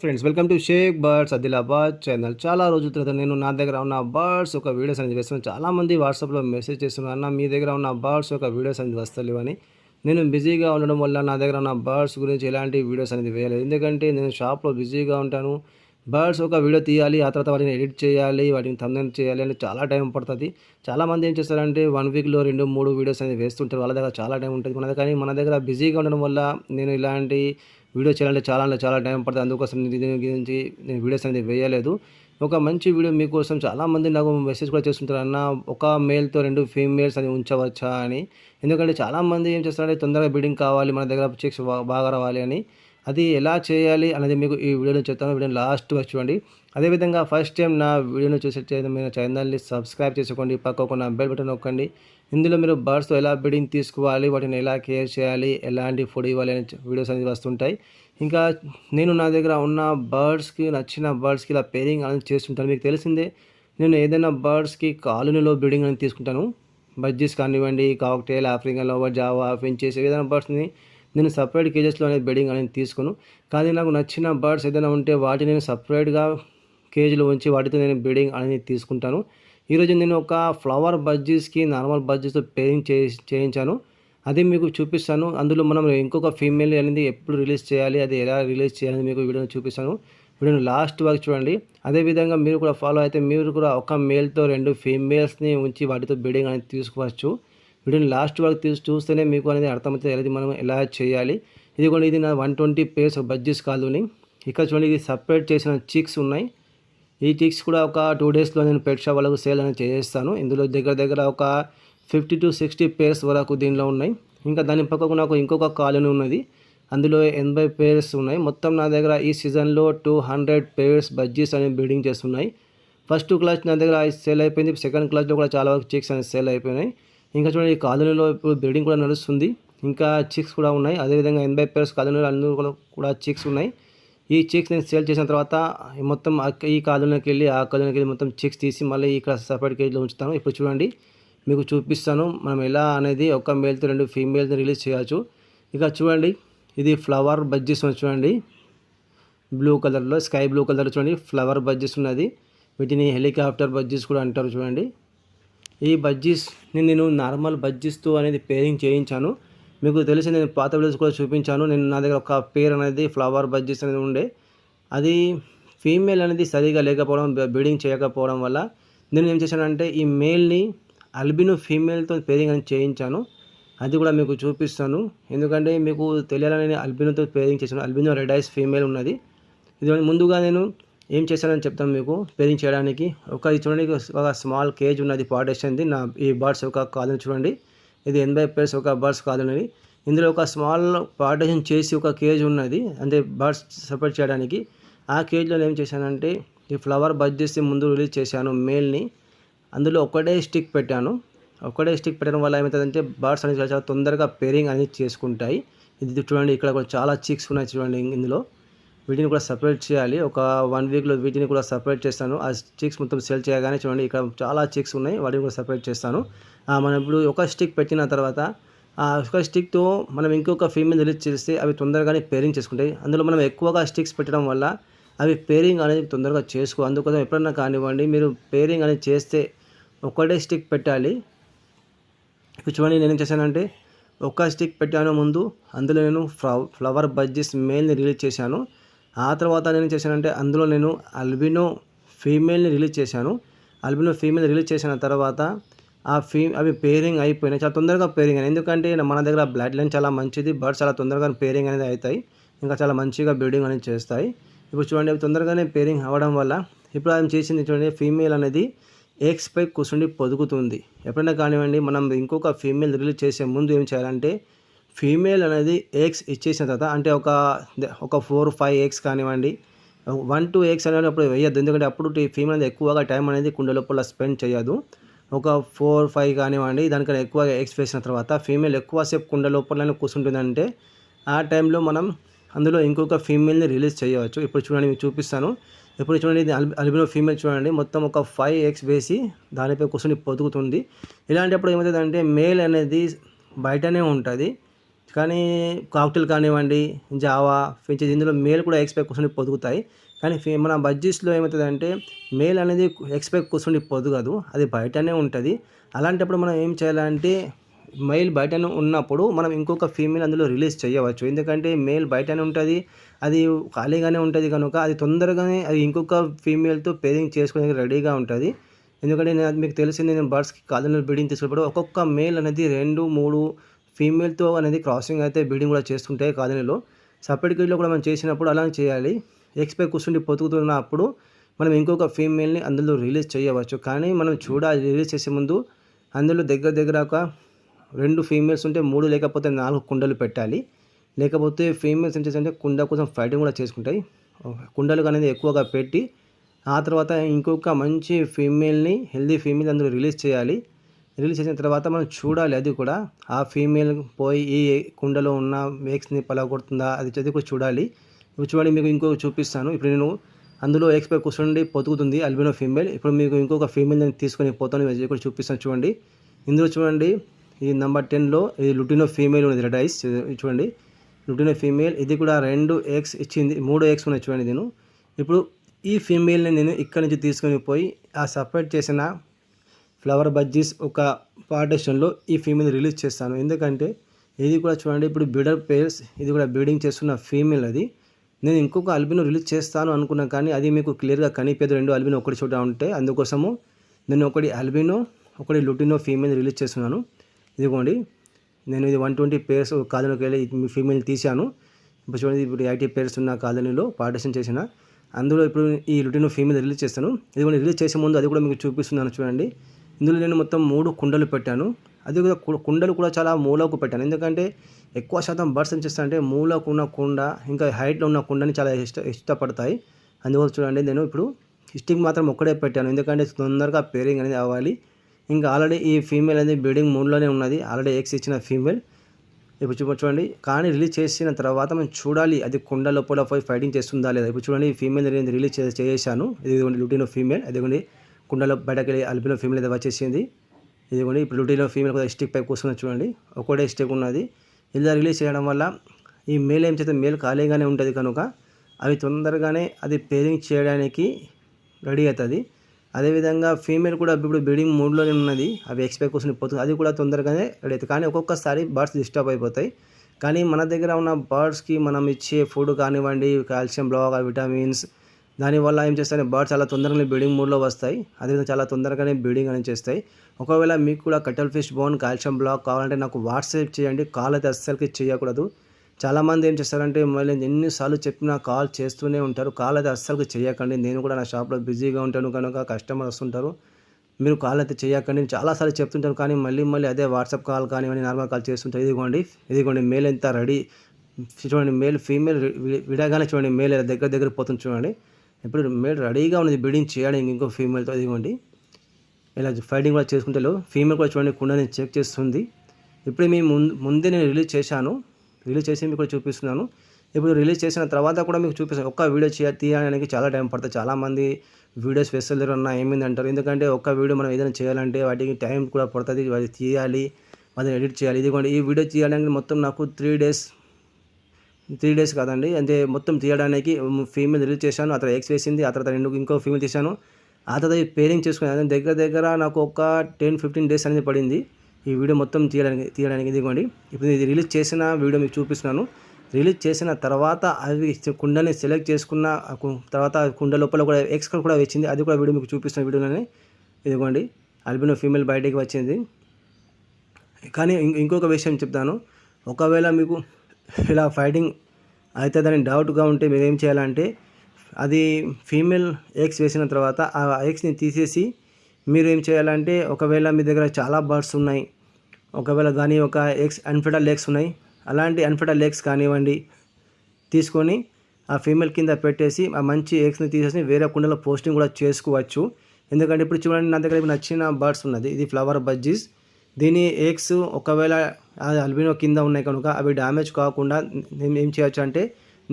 Friends welcome to Shaik birds Adilabad channel చాలా రోజుల తర్వాత నేను నా దగ్గర ఉన్న బర్డ్స్ ఒక వీడియోస్ అనేది వేస్తున్నాను చాలామంది వాట్సాప్లో మెసేజ్ చేస్తున్నారు అన్న మీ దగ్గర ఉన్న బర్డ్స్ ఒక వీడియోస్ అనేది వస్తలేవు అని. నేను బిజీగా ఉండడం వల్ల నా దగ్గర ఉన్న బర్డ్స్ గురించి ఎలాంటి వీడియోస్ అనేది వేయలేదు. ఎందుకంటే నేను షాప్లో బిజీగా ఉంటాను. బర్డ్స్ ఒక వీడియో తీయాలి ఆ తర్వాత వాటిని ఎడిట్ చేయాలి వాటిని తమ్నెల్ చేయాలి అని చాలా టైం పడుతుంది. చాలామంది ఏం చేస్తారంటే వన్ వీక్లో రెండు మూడు వీడియోస్ అనేది వేస్తుంటారు. వాళ్ళ దగ్గర చాలా టైం ఉంటుంది. మన దగ్గర కానీ మన దగ్గర బిజీగా ఉండడం వల్ల నేను ఇలాంటి వీడియో చేయాలంటే చాలా అంటే చాలా టైం పడుతుంది. అందుకోసం నేను దీని గురించి నేను వీడియోస్ అనేది వేయలేదు. ఒక మంచి వీడియో మీకోసం చాలామంది నాకు మెసేజ్ కూడా చేస్తుంటారు. అన్న ఒక మేల్తో రెండు ఫీమేల్స్ అని ఉంచవచ్చా అని. ఎందుకంటే చాలామంది ఏం చేస్తారంటే తొందరగా బిల్డింగ్ కావాలి మన దగ్గర చెక్స్ బాగా రావాలి అని. అది ఎలా చేయాలి అనేది మీకు ఈ వీడియోలో చెప్తాను. వీడియో లాస్ట్ వరకు చూడండి. అదేవిధంగా ఫస్ట్ టైం నా వీడియోను చూసే మీరు ఛానల్ని సబ్స్క్రైబ్ చేసుకోండి. పక్కకు ఉన్న బెల్ బటన్ నొక్కండి. ఇందులో మీరు బర్డ్స్తో ఎలా బ్రీడింగ్ తీసుకోవాలి వాటిని ఎలా కేర్ చేయాలి ఎలాంటి ఫుడ్ ఇవ్వాలి అనే వీడియోస్ అనేది వస్తుంటాయి. ఇంకా నేను నా దగ్గర ఉన్న బర్డ్స్కి నచ్చిన బర్డ్స్కి ఇలా పేరింగ్ అనేది చేస్తుంటాను. మీకు తెలిసిందే నేను ఏదైనా బర్డ్స్కి కాలనీలో బ్రీడింగ్ అనేది తీసుకుంటాను. బజ్జీస్ కానివ్వండి cocktail African lover Java finches ఏదైనా బర్డ్స్ని నేను సపరేట్ కేజెస్లో అనేది బెడ్డింగ్ అనేది తీసుకును. కానీ నాకు నచ్చిన బర్డ్స్ ఏదైనా ఉంటే వాటిని నేను సపరేట్గా కేజీలో ఉంచి వాటితో నేను బెడ్డింగ్ అనేది తీసుకుంటాను. ఈరోజు నేను ఒక ఫ్లవర్ బజ్జీస్కి నార్మల్ బజ్జీస్తో పేరింగ్ చేయించాను. అది మీకు చూపిస్తాను. అందులో మనం ఇంకొక ఫీమేల్ అనేది ఎప్పుడు రిలీజ్ చేయాలి అది ఎలా రిలీజ్ చేయాలని మీకు వీడియోని చూపిస్తాను. వీడియోని లాస్ట్ వరకు చూడండి. అదేవిధంగా మీరు కూడా ఫాలో అయితే మీరు కూడా ఒక మేల్తో రెండు ఫీమేల్స్ని ఉంచి వాటితో బీడింగ్ అనేది తీసుకోవచ్చు. వీడియోని లాస్ట్ వరకు తీసి చూస్తేనే మీకు అనేది అర్థమవుతుంది అది మనం ఎలా చేయాలి. ఇది కూడా ఇది నా వన్ ట్వంటీ పేర్స్ బడ్జెస్ కాదుని ఇక్కడ చూడండి ఇది సపరేట్ చేసిన చిక్స్ ఉన్నాయి. ఈ చిక్స్ కూడా ఒక టూ డేస్లో నేను పెట్ షాప్ వాళ్ళకు సేల్ అనేది చేస్తాను ఇందులో దగ్గర దగ్గర ఒక ఫిఫ్టీ టు సిక్స్టీ పేర్స్ వరకు దీనిలో ఉన్నాయి. ఇంకా దాని పక్కకు నాకు ఇంకొక కాలనీ ఉన్నది. అందులో ఎనభై పేర్స్ ఉన్నాయి. మొత్తం నా దగ్గర ఈ సీజన్లో టూ హండ్రెడ్ పేర్స్ బజ్జీస్ అనేవి బిల్డింగ్ చేస్తున్నాయి. ఫస్ట్ క్లాస్ నా దగ్గర సేల్ అయిపోయింది. సెకండ్ క్లాస్లో కూడా చాలా వరకు చిక్స్ అనేవి సేల్ అయిపోయినాయి. ఇంకా చూడండి ఈ కాలనీలో ఇప్పుడు బిల్డింగ్ కూడా నడుస్తుంది. ఇంకా చిక్స్ కూడా ఉన్నాయి. అదేవిధంగా ఎనభై పేర్స్ కాలనీలో అందులో కూడా చిక్స్ ఉన్నాయి. ఈ చిక్స్ నేను సేల్ చేసిన తర్వాత మొత్తం ఈ కాలనీకి వెళ్ళి ఆ కాలనీకి వెళ్ళి మొత్తం చిక్స్ తీసి మళ్ళీ ఇక్కడ సపరేట్ కేజీలో ఉంచుతాను. ఇప్పుడు చూడండి మీకు చూపిస్తాను మనం ఎలా అనేది ఒక మేల్తో రెండు ఫీమేల్తో రిలీజ్ చేయవచ్చు ఇక చూడండి ఇది ఫ్లవర్ బజ్జీస్ చూడండి. బ్లూ కలర్లో స్కై బ్లూ కలర్ చూడండి ఫ్లవర్ బజ్జీస్ ఉన్నది. వీటిని హెలికాప్టర్ బజ్జీస్ కూడా అంటారు చూడండి. ఈ బజ్జీస్ని నేను నార్మల్ బజ్జీస్తో అనేది పేరింగ్ చేయించాను. మీకు తెలిసి నేను పాత వీడియోస్ కూడా చూపించాను. నేను నా దగ్గర ఒక పేర్ అనేది ఫ్లవర్ బజ్జీస్ అనేది ఉండే. అది ఫీమేల్ అనేది సరిగా లేకపోవడం బ్రీడింగ్ చేయకపోవడం వల్ల నేను ఏం చేశానంటే ఈ మేల్ని అల్బినో ఫీమేల్తో పేరింగ్ అనేది చేయించాను. అది కూడా మీకు చూపిస్తాను. ఎందుకంటే మీకు తెలియాలని అల్బినోతో పేరింగ్ చేశాను. అల్బినో రెడ్ ఐస్ ఫీమేల్ ఉన్నది. ఇది ముందుగా నేను ఏం చేశానని చెప్తాను మీకు? పేరింగ్ చేయడానికి ఒక చూడండి ఒక స్మాల్ కేజ్ ఉన్నది పాడేసింది నా ఈ బర్డ్స్ ఒక కాదని చూడండి. ఇది ఎనభై పేర్స్ ఒక బర్డ్స్ కాదున్నది ఇందులో ఒక స్మాల్ పార్టేషన్ చేసి ఒక కేజ్ ఉన్నది అంటే బర్డ్స్ సపరేట్ చేయడానికి. ఆ కేజ్లో ఏం చేశానంటే ఈ ఫ్లవర్ చేసి ముందు రిలీజ్ చేశాను మేల్ని అందులో ఒకటే స్టిక్ పెట్టాను. ఒకటే స్టిక్ పెట్టడం వల్ల ఏమవుతుందంటే బర్డ్స్ అనేది చాలా తొందరగా పేరింగ్ అనేది చేసుకుంటాయి. ఇది చూడండి ఇక్కడ కూడా చాలా చిక్స్ ఉన్నాయి చూడండి ఇందులో. వీటిని కూడా సపరేట్ చేయాలి. ఒక వన్ వీక్లో వీటిని కూడా సపరేట్ చేస్తాను. ఆ చిక్స్ మొత్తం సెల్ చేయగానే చూడండి ఇక్కడ చాలా స్టిక్స్ ఉన్నాయి వాటిని కూడా సపరేట్ చేస్తాను. మనం ఇప్పుడు ఒక స్టిక్ పెట్టిన తర్వాత ఆ ఒక స్టిక్తో మనం ఇంకొక ఫీమేల్ రిలీజ్ చేస్తే అవి తొందరగానే పేరింగ్ చేసుకుంటాయి. అందులో మనం ఎక్కువగా స్టిక్స్ పెట్టడం వల్ల అవి పేరింగ్ అనేది తొందరగా చేసుకో అందుకోసం ఎప్పుడన్నా కానివ్వండి మీరు పేరింగ్ అనేది చేస్తే ఒకటే స్టిక్ పెట్టాలి. ఇప్పుడు చూడండి నేను ఏం చేశానంటే ఒక స్టిక్ పెట్టాను ముందు అందులో నేను ఫ్లవర్ బజ్జీస్ మెయిల్ని రిలీజ్ చేశాను. ఆ తర్వాత నేను చేశానంటే అందులో నేను అల్బినో ఫీమేల్ని రిలీజ్ చేశాను. అల్బినో ఫీమేల్ రిలీజ్ చేసిన తర్వాత ఆ ఫీ అవి పేరింగ్ అయిపోయినాయి. చాలా తొందరగా పేరింగ్ అయినాయి. ఎందుకంటే మన దగ్గర బ్లడ్ లైన్ చాలా మంచిది బర్డ్స్ చాలా తొందరగా పేరింగ్ అనేది అవుతాయి. ఇంకా చాలా మంచిగా బ్రీడింగ్ అనేది చేస్తాయి. ఇప్పుడు చూడండి అవి తొందరగానే పేరింగ్ అవ్వడం వల్ల ఇప్పుడు ఆయన చేసింది చూడండి ఫీమేల్ అనేది ఎగ్స్పై కూర్చుండి పొదుగుతుంది. ఎప్పుడైనా కానివ్వండి మనం ఇంకొక ఫీమేల్ రిలీజ్ చేసే ముందు ఏం చేయాలంటే ఫీమేల్ అనేది ఎగ్స్ ఇచ్చేసిన తర్వాత అంటే ఒక ఒక ఫోర్ ఫైవ్ ఎగ్స్ కానివ్వండి వన్ టూ ఎగ్స్ అనేది అప్పుడు వేయద్దు. ఎందుకంటే అప్పుడు ఫీమేల్ అనేది ఎక్కువగా టైం అనేది కుండ లోపల స్పెండ్ చేయదు ఒక ఫోర్ ఫైవ్ కానివ్వండి దానికన్నా ఎక్కువగా ఎగ్స్ వేసిన తర్వాత ఫీమేల్ ఎక్కువసేపు కుండ లోపలనే కూర్చుంటుందంటే ఆ టైంలో మనం అందులో ఇంకొక ఫీమేల్ని రిలీజ్ చేయవచ్చు. ఇప్పుడు చూడండి మీకు చూపిస్తాను. ఇప్పుడు చూడండి ఇది అల్బినో ఫీమేల్ చూడండి. మొత్తం ఒక ఫైవ్ ఎగ్స్ వేసి దానిపై కూర్చొని పొదుగుతుంది. ఇలాంటప్పుడు ఏమవుతుందంటే మేల్ అనేది బయటనే ఉంటుంది. కానీ కాక్టైల్ కానివ్వండి జావా ఫించెస్ ఇందులో మేల్ కూడా ఎక్స్పెక్ట్ కూర్చొని పొదుగుతాయి. కానీ మన బడ్జెట్స్లో ఏమవుతుందంటే మేల్ అనేది ఎక్స్పెక్ట్ కూర్చొని పొదగదు అది బయటనే ఉంటుంది. అలాంటప్పుడు మనం ఏం చేయాలంటే మెయిల్ బయటనే ఉన్నప్పుడు మనం ఇంకొక ఫీమేల్ అందులో రిలీజ్ చేయవచ్చు. ఎందుకంటే మేల్ బయటనే ఉంటుంది అది ఖాళీగానే ఉంటుంది కనుక అది తొందరగానే అది ఇంకొక ఫీమేల్తో పేరింగ్ చేసుకోవడానికి రెడీగా ఉంటుంది. ఎందుకంటే నేను మీకు తెలిసింది నేను బర్డ్స్కి కాలనీలో బ్రీడింగ్ తీసుకున్నప్పుడు ఒక్కొక్క మేల్ అనేది రెండు మూడు ఫీమేల్తో అనేది క్రాసింగ్ అయితే బ్రీడింగ్ కూడా చేస్తుంటాయి కాలనీలో. సపరేట్ గేట్లో కూడా మనం చేసినప్పుడు అలానే చేయాలి. ఎక్స్పై కూర్చుండి పొతుకుతున్నప్పుడు మనం ఇంకొక ఫీమేల్ని అందులో రిలీజ్ చేయవచ్చు. కానీ మనం చూడాలి రిలీజ్ చేసే ముందు అందులో దగ్గర దగ్గర ఒక రెండు ఫీమేల్స్ ఉంటే మూడు లేకపోతే నాలుగు కుండలు పెట్టాలి. లేకపోతే ఫీమేల్స్ ఏం చేస్తే కుండ కోసం ఫైటింగ్ కూడా చేసుకుంటాయి. కుండలు అనేది ఎక్కువగా పెట్టి ఆ తర్వాత ఇంకొక మంచి ఫీమేల్ని హెల్దీ ఫీమేల్ అందులో రిలీజ్ చేయాలి. రిలీజ్ చేసిన తర్వాత మనం చూడాలి అది కూడా. ఆ ఫీమేల్ పోయి ఈ కుండలో ఉన్న మేక్స్ని పలగొడుతుందా అది చదివి కూడా చూడాలి. ఇప్పుడు చూడండి మీకు ఇంకో చూపిస్తాను. ఇప్పుడు నేను అందులో ఎక్స్పై కూర్చోండి పొతుకుతుంది అల్బినో ఫీమేల్. ఇప్పుడు మీకు ఇంకొక ఫీమేల్ నేను తీసుకొని పోతాను అది కూడా చూపిస్తాను చూడండి. ఇందులో చూడండి ఈ నెంబర్ టెన్లో ఇది లుటినో ఫీమేల్ ఉన్నది రెడ్ ఐస్. చూడండి లుటినో ఫీమేల్. ఇది కూడా రెండు ఎగ్స్ ఇచ్చింది మూడు ఎగ్స్ ఉన్నాయి చూడండి నేను ఇప్పుడు ఈ ఫీమేల్ని నేను ఇక్కడి నుంచి తీసుకొని పోయి ఆ సపరేట్ చేసిన ఫ్లవర్ బజ్జీస్ ఒక పార్టేషన్లో ఈ ఫీమేల్ రిలీజ్ చేస్తాను. ఎందుకంటే ఇది కూడా చూడండి ఇప్పుడు బిడర్ పేర్స్ ఇది కూడా బీడింగ్ చేస్తున్న ఫీమేల్ అది. నేను ఇంకొక అల్బినో రిలీజ్ చేస్తాను అనుకున్నా కానీ అది మీకు క్లియర్గా కనిపించదు. రెండు అల్బినో ఒకటి చోట ఉంటే అందుకోసము నేను ఒకటి అల్బినో ఒకటి లుటినో ఫీమేల్ రిలీజ్ చేస్తున్నాను. ఇదిగోండి నేను ఇది వన్ ట్వంటీ పేర్స్ కాలనీకి వెళ్ళి ఫీమేల్ తీశాను. ఇప్పుడు చూడండి ఇప్పుడు ఎయిటీ పేర్స్ ఉన్న కాలనీలో పార్టిషన్ చేసిన. అందులో ఇప్పుడు ఈ లుటినో ఫీమేల్ రిలీజ్ చేస్తాను. ఇది కూడా రిలీజ్ చేసే ముందు అది కూడా మీకు చూపిస్తున్నాను చూడండి. ఇందులో నేను మొత్తం మూడు కుండలు పెట్టాను. అది కూడా కుండలు కూడా చాలా మూలకు పెట్టాను. ఎందుకంటే ఎక్కువ శాతం బర్డ్స్ ఏం చేస్తారంటే మూలకు ఉన్న కుండ ఇంకా హైట్లో ఉన్న కుండని చాలా ఇష్ట ఇష్టపడతాయి. అందువల్ల చూడండి నేను ఇప్పుడు స్టిక్ మాత్రం ఒక్కడే పెట్టాను. ఎందుకంటే తొందరగా పేరింగ్ అనేది అవ్వాలి. ఇంకా ఆల్రెడీ ఈ ఫీమేల్ అనేది బ్రీడింగ్ మూడ్లోనే ఉన్నది. ఆల్రెడీ ఎగ్స్ ఇచ్చిన ఫీమేల్. ఇప్పుడు చూప చూడండి కానీ రిలీజ్ చేసిన తర్వాత మనం చూడాలి అది కుండ లోపల పోయి ఫైటింగ్ చేస్తుందా లేదా. ఇప్పుడు చూడండి ఫీమేల్ నేను రిలీజ్ చేసాను ఇది లుటినో ఫీమేల్. అదిగోండి కుండలో బయటకు వెళ్ళి అల్పినో ఫీమేల్ అయితే వచ్చేసింది. ఇదిగోండి ఇప్పుడు లుటీలో ఫీమేల్ కూడా స్టిక్ పై కూర్చున్నది చూడండి. ఒకటే స్టిక్ ఉన్నది. ఇలా రిలీజ్ చేయడం వల్ల ఈ మేల్ ఏం చేస్తే మేల్ ఖాళీగానే ఉంటుంది కనుక అవి తొందరగానే అది పేరింగ్ చేయడానికి రెడీ అవుతుంది. అదేవిధంగా ఫీమేల్ కూడా ఇప్పుడు బ్రీడింగ్ మూడ్లోనే ఉన్నది. అవి ఎక్స్పెక్ట్ కోసం పోతుంది. అది కూడా తొందరగానే రెడీ అవుతుంది. కానీ ఒక్కొక్కసారి బర్డ్స్ డిస్టర్బ్ అయిపోతాయి. కానీ మన దగ్గర ఉన్న బర్డ్స్కి మనం ఇచ్చే ఫుడ్ కానివ్వండి కాల్షియం బ్లాక్ విటమిన్స్ దానివల్ల ఏం చేస్తాయి? బర్డ్స్ చాలా తొందరగానే బ్రీడింగ్ మూడ్లో వస్తాయి. అదేవిధంగా చాలా తొందరగానే బ్రీడింగ్ అనేది చేస్తాయి. ఒకవేళ మీకు కూడా cuttlefish bone calcium block కావాలంటే నాకు వాట్సాప్ చేయండి. కాల్ అయితే అస్సలకి చేయకూడదు. చాలామంది ఏం చేస్తారంటే మళ్ళీ ఎన్నిసార్లు చెప్పినా కాల్ చేస్తూనే ఉంటారు. కాల్ అయితే అస్సలు చేయకండి. నేను కూడా నా షాప్లో బిజీగా ఉంటాను కనుక కస్టమర్ వస్తుంటారు. మీరు కాల్ అయితే చేయకండి. చాలాసార్లు చెప్తుంటారు కానీ మళ్ళీ మళ్ళీ అదే వాట్సాప్ కాల్ కానివ్వండి నార్మల్ కాల్ చేస్తుంటారు ఇదిగోండి ఇదిగోండి మేల్ ఎంత రెడీ. చూడండి మేల్ ఫీమేల్ విడగానే చూడండి మేల్ దగ్గర దగ్గర పోతుంది చూడండి. ఇప్పుడు మేల్ రెడీగా ఉన్నది బిడింగ్ చేయడానికి ఇంకో ఫీమేల్తో ఇదిగోండి ఇలా ఫైటింగ్ కూడా చేసుకుంటే ఫీమేల్ కూడా చూడండి కుండని చెక్ చేస్తుంది. ఇప్పుడు మేము ముందు ముందే నేను రిలీజ్ చేశాను. రిలీజ్ చేసి మీకు చూపిస్తున్నాను. ఇప్పుడు రిలీజ్ చేసిన తర్వాత కూడా మీకు చూపిస్తాను. ఒక్క వీడియో చేయ తీయడానికి చాలా టైం పడుతుంది. చాలామంది వీడియోస్ ఫెసిలిటీ ఉన్నా ఏమైంది అంటారు. ఎందుకంటే ఒక్క వీడియో మనం ఏదైనా చేయాలంటే వాటికి టైం కూడా పడుతుంది. అది తీయాలి అది ఎడిట్ చేయాలి. ఇదిగోండి ఈ వీడియో తీయడానికి మొత్తం నాకు త్రీ డేస్ త్రీ డేస్ కాదండి. అంటే మొత్తం తీయడానికి ఫీమేల్ రిలీజ్ చేశాను. ఆ తర్వాత ఎక్స్ వేసింది ఆ తర్వాత రెండు ఇంకో ఫీమేల్ తీశాను. ఆ తర్వాత పేరింగ్ చేసుకున్నాను దగ్గర దగ్గర నాకు ఒక టెన్ ఫిఫ్టీన్ డేస్ అనేది పడింది. ఈ వీడియో మొత్తం తీయడానికి తీయడానికి ఇదిగోండి. ఇప్పుడు ఇది రిలీజ్ చేసిన వీడియో మీకు చూపిస్తున్నాను. రిలీజ్ చేసిన తర్వాత అవి కుండని సెలెక్ట్ చేసుకున్న తర్వాత కుండ లోపల కూడా ఎక్స్ కూడా వచ్చింది. అది కూడా వీడియో మీకు చూపిస్తున్న వీడియోలోనే ఇదిగోండి. అల్బినో ఫీమేల్ బయటికి వచ్చింది. కానీ ఇంకొక విషయం చెప్తాను. ఒకవేళ మీకు ఇలా ఫైటింగ్ అయితే దానికి డౌట్గా ఉంటే మీరు ఏం చేయాలంటే అది ఫీమేల్ ఎగ్స్ వేసిన తర్వాత ఆ ఎగ్స్ని తీసేసి మీరు ఏం చేయాలంటే ఒకవేళ మీ దగ్గర చాలా బర్డ్స్ ఉన్నాయి ఒకవేళ కానీ ఒక ఎగ్స్ అన్ఫెటల్ ఎగ్స్ ఉన్నాయి అలాంటి అన్ఫెటల్ ఎగ్స్ కానివ్వండి తీసుకొని ఆ ఫీమేల్ కింద పెట్టేసి ఆ మంచి ఎగ్స్ని తీసేసి వేరే కుండలో పోస్టింగ్ కూడా చేసుకోవచ్చు. ఎందుకంటే ఇప్పుడు చూడండి నా దగ్గర నచ్చిన బర్డ్స్ ఉన్నది ఇది ఫ్లవర్ బజ్జీస్ దీని ఎగ్స్ ఒకవేళ అల్బినో కింద ఉన్నాయి కనుక అవి డ్యామేజ్ కాకుండా ఏం చేయొచ్చు అంటే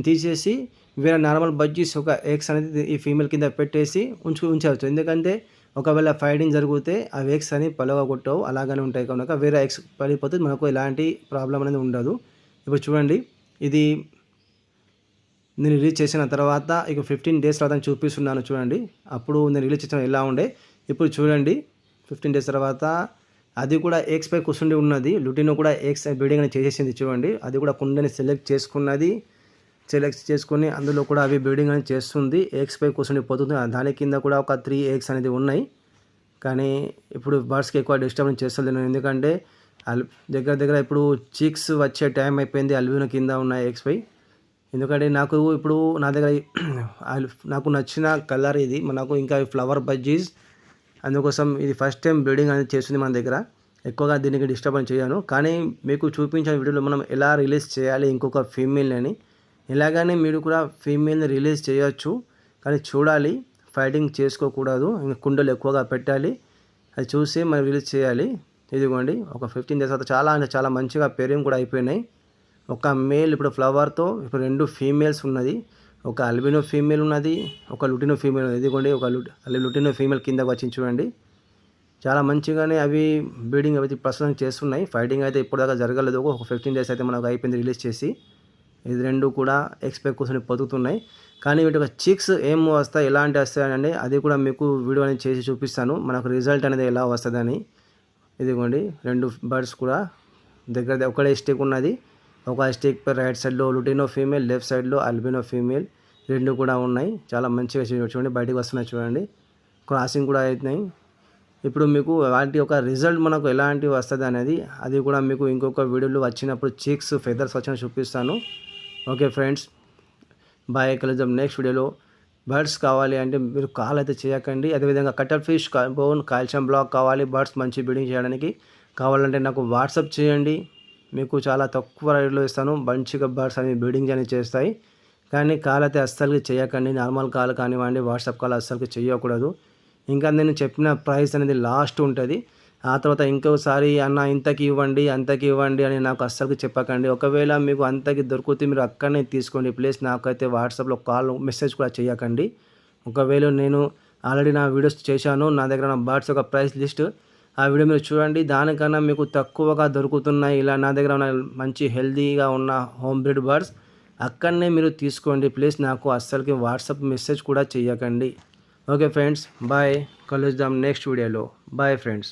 తీసేసి వేరే నార్మల్ బజ్జీస్ ఒక ఎగ్స్ అనేది ఈ ఫీమేల్ కింద పెట్టేసి ఉంచు ఉంచవచ్చు. ఎందుకంటే ఒకవేళ ఫైడింగ్ జరిగితే ఆ ఎగ్స్ అని పలవ కొట్టవు అలాగనే ఉంటాయి కనుక వేరే ఎగ్స్ పడిపోతే మనకు ఎలాంటి ప్రాబ్లం అనేది ఉండదు. ఇప్పుడు చూడండి ఇది నేను రిలీజ్ చేసిన తర్వాత ఇక ఫిఫ్టీన్ డేస్ తర్వాత చూపిస్తున్నాను చూడండి. అప్పుడు నేను రిలీజ్ చేసిన ఎలా ఉండే. ఇప్పుడు చూడండి ఫిఫ్టీన్ డేస్ తర్వాత అది కూడా ఎక్స్ పై కూర్చుండి ఉన్నది. లుటినో కూడా ఎక్స్ బీడింగ్ అని చేసేసింది చూడండి. అది కూడా కుండని సెలెక్ట్ చేసుకున్నది. సెలెక్ట్ చేసుకుని అందులో కూడా అవి బీడింగ్ అనేది చేస్తుంది. ఎక్స్ పై కూర్చుండి పోతుంది. దాని కింద కూడా ఒక త్రీ ఎగ్స్ అనేది ఉన్నాయి. కానీ ఇప్పుడు బర్డ్స్కి ఎక్కువ డిస్టర్బెన్స్ చేస్తలేను ఎందుకంటే అల్ దగ్గర దగ్గర ఇప్పుడు చీక్స్ వచ్చే టైం అయిపోయింది అల్వినో కింద ఉన్న ఎగ్స్ పై. ఎందుకంటే నాకు ఇప్పుడు నా దగ్గర నాకు నచ్చిన కలర్ ఇది. నాకు ఇంకా ఫ్లవర్ బజ్జీస్ అందుకోసం ఇది ఫస్ట్ టైం బ్రీడింగ్ అనేది చేస్తుంది మన దగ్గర. ఎక్కువగా దీనికి డిస్టర్బెన్స్ చేయను. కానీ మీకు చూపించిన వీడియోలో మనం ఎలా రిలీజ్ చేయాలి ఇంకొక ఫీమేల్ని ఇలాగనే మీరు కూడా ఫీమేల్ని రిలీజ్ చేయొచ్చు. కానీ చూడాలి ఫైటింగ్ చేసుకోకూడదు. ఇంకా కుండలు ఎక్కువగా పెట్టాలి. అది చూసి మనం రిలీజ్ చేయాలి. ఇదిగోండి ఒక ఫిఫ్టీన్ డేస్ తర్వాత చాలా అంటే చాలా మంచిగా పేరింగ్ కూడా అయిపోయినాయి. ఒక మేల్ ఇప్పుడు ఫ్లవర్తో ఇప్పుడు రెండు ఫీమేల్స్ ఉన్నది. ఒక అల్బినో ఫీమేల్ ఉన్నది ఒక లుటినో ఫీమేల్ ఉన్నది. ఇదిగోండి ఒక లుట్ లుటినో ఫీమేల్ కిందకు వచ్చి చూడండి. చాలా మంచిగానే అవి బ్రీడింగ్ అవి ప్రస్తుతం చేస్తున్నాయి. ఫైటింగ్ అయితే ఇప్పటిదాకా జరగలేదు. ఒక ఫిఫ్టీన్ డేస్ అయితే మనకు అయిపోయింది రిలీజ్ చేసి. ఇది రెండు కూడా ఎక్స్పెక్ట్ కూర్చొని పొతుకుతున్నాయి కానీ వీటి యొక్క చిక్స్ ఏం వస్తాయి ఎలాంటి వస్తాయని అది కూడా మీకు వీడియో అనేది చేసి చూపిస్తాను. మనకు రిజల్ట్ అనేది ఎలా వస్తుందని. ఇదిగోండి రెండు బర్డ్స్ కూడా దగ్గర దగ్గర ఒకటే ఉన్నది. ఒక స్టిక్ పై రైట్ సైడ్లో లుటినో ఫీమేల్ లెఫ్ట్ సైడ్లో అల్బినో ఫీమేల్ రెండు కూడా ఉన్నాయి. చాలా మంచిగా చూడండి బయటకు వస్తున్నాయి చూడండి. క్రాసింగ్ కూడా అవుతున్నాయి. ఇప్పుడు మీకు వాటి యొక్క రిజల్ట్ మనకు ఎలాంటివి వస్తుంది అనేది అది కూడా మీకు ఇంకొక వీడియోలో వచ్చినప్పుడు చీక్స్ ఫెదర్స్ వచ్చిన చూపిస్తాను. ఓకే ఫ్రెండ్స్ బాయ్ కలుద్దాం నెక్స్ట్ వీడియోలో బర్డ్స్ కావాలి అంటే మీరు కాల్ అయితే చేయకండి. అదేవిధంగా cuttle fish bone calcium block కావాలి. బర్డ్స్ మంచి బిడింగ్ చేయడానికి కావాలంటే నాకు వాట్సాప్ చేయండి. మీకు చాలా తక్కువ రేట్లో ఇస్తాను మంచిగా బర్డ్స్ అనేవి బ్రీడింగ్ అనేవి చేస్తాయి. కానీ కాల్ అయితే అస్సలు చేయకండి. నార్మల్ కాల్ కానివ్వండి వాట్సాప్ కాల్ అస్సలు చేయకూడదు ఇంకా నేను చెప్పిన ప్రైస్ అనేది లాస్ట్ ఉంటుంది. ఆ తర్వాత ఇంకోసారి అన్న ఇంతకి ఇవ్వండి అంతకి ఇవ్వండి అని నాకు అస్సలు చెప్పకండి. ఒకవేళ మీకు అంతకి దొరికితే మీరు అక్కడనే తీసుకోండి. ప్లీజ్ నాకైతే వాట్సాప్లో కాల్ మెసేజ్ కూడా చేయకండి ఒకవేళ నేను ఆల్రెడీ నా వీడియోస్ చేశాను. నా దగ్గర నా బర్డ్స్ యొక్క ప్రైస్ లిస్ట్ ఆ వీడియో మీరు చూడండి. దానికన్నా మీకు తక్కువగా దొరుకుతున్నాయి ఇలా నా దగ్గర ఉన్న మంచి హెల్తీగా ఉన్న హోమ్ బ్రీడ్ బర్డ్స్ అక్కడనే మీరు తీసుకోండి. ప్లీజ్ నాకు అస్సలకి వాట్సాప్ మెసేజ్ కూడా చేయకండి ఓకే ఫ్రెండ్స్ బాయ్. కలుద్దాం నెక్స్ట్ వీడియోలో. Bye friends.